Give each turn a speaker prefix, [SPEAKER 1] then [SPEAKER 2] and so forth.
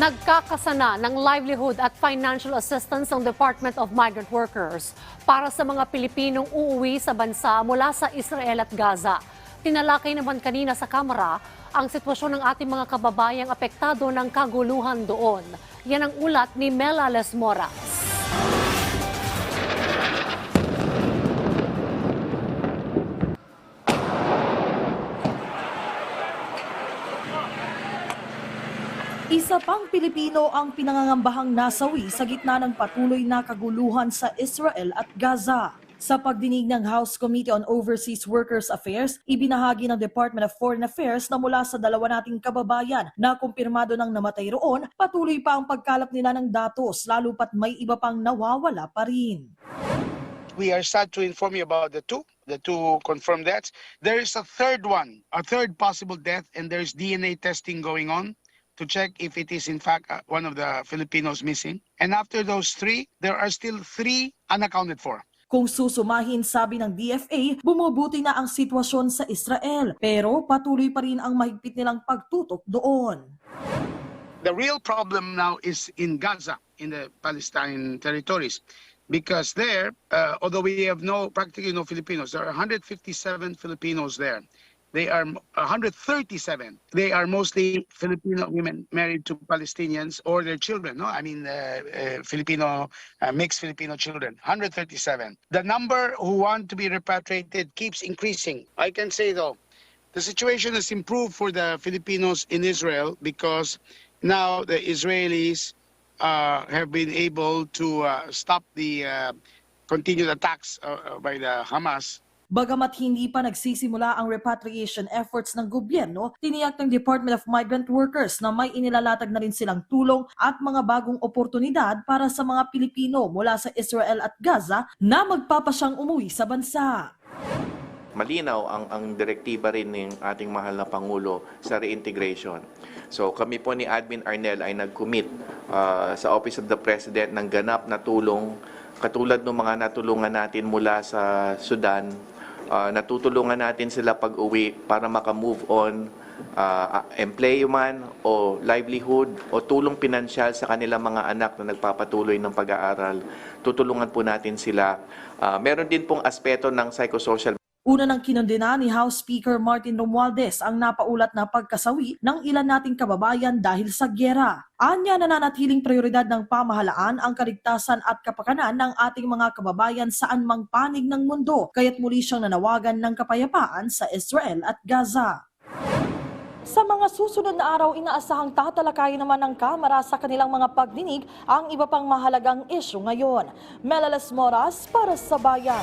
[SPEAKER 1] Nagkakasana ng livelihood at financial assistance ng Department of Migrant Workers para sa mga Pilipinong uuwi sa bansa mula sa Israel at Gaza. Tinalakay naman kanina sa Kamara ang sitwasyon ng ating mga kababayang apektado ng kaguluhan doon. Yan ang ulat ni Mela Les
[SPEAKER 2] Isa pang Pilipino ang pinangangambahang nasawi sa gitna ng patuloy na kaguluhan sa Israel at Gaza. Sa pagdinig ng House Committee on Overseas Workers Affairs, ibinahagi ng Department of Foreign Affairs na mula sa dalawa nating kababayan na kumpirmado ng namatay roon, patuloy pa ang pagkalap nila ng datos lalo pat may iba pang nawawala pa rin.
[SPEAKER 3] we are sad to inform you about the two, the two confirmed deaths. There is a third one, a third possible death, and there's DNA testing going on to check if it is in fact uh, one of the Filipinos missing. And after those three, there are still three unaccounted for.
[SPEAKER 2] Kung susumahin, sabi ng DFA, bumubuti na ang sitwasyon sa Israel pero patuloy pa rin ang mahigpit nilang pagtutok doon.
[SPEAKER 3] The real problem now is in Gaza, in the Palestine territories. Because there, uh, although we have no practically no Filipinos, there are 157 Filipinos there. They are 137. They are mostly Filipino women married to Palestinians or their children. No, I mean uh, uh, Filipino uh, mixed Filipino children. 137. The number who want to be repatriated keeps increasing. I can say though, the situation has improved for the Filipinos in Israel because now the Israelis uh, have been able to uh, stop the uh, continued attacks by the Hamas.
[SPEAKER 2] Bagamat hindi pa nagsisimula ang repatriation efforts ng gobyerno, tiniyak ng Department of Migrant Workers na may inilalatag na rin silang tulong at mga bagong oportunidad para sa mga Pilipino mula sa Israel at Gaza na magpapasyang umuwi sa bansa.
[SPEAKER 4] malinaw ang, ang direktiba rin ng ating mahal na Pangulo sa reintegration. So kami po ni Admin Arnel ay nag-commit uh, sa Office of the President ng ganap na tulong katulad ng mga natulungan natin mula sa Sudan. Uh, natutulungan natin sila pag-uwi para makamove on uh, employment o livelihood o tulong pinansyal sa kanilang mga anak na nagpapatuloy ng pag-aaral. Tutulungan po natin sila. Uh, meron din pong aspeto ng psychosocial
[SPEAKER 2] Una nang kinondena ni House Speaker Martin Romualdez ang napaulat na pagkasawi ng ilan nating kababayan dahil sa gyera. Anya nananatiling prioridad ng pamahalaan ang kaligtasan at kapakanan ng ating mga kababayan saan mang panig ng mundo, kaya't muli siyang nanawagan ng kapayapaan sa Israel at Gaza. Sa mga susunod na araw, inaasahang tatalakayin naman ng Kamara sa kanilang mga pagdinig ang iba pang mahalagang isyu ngayon. Melalas Moras para sa Bayan.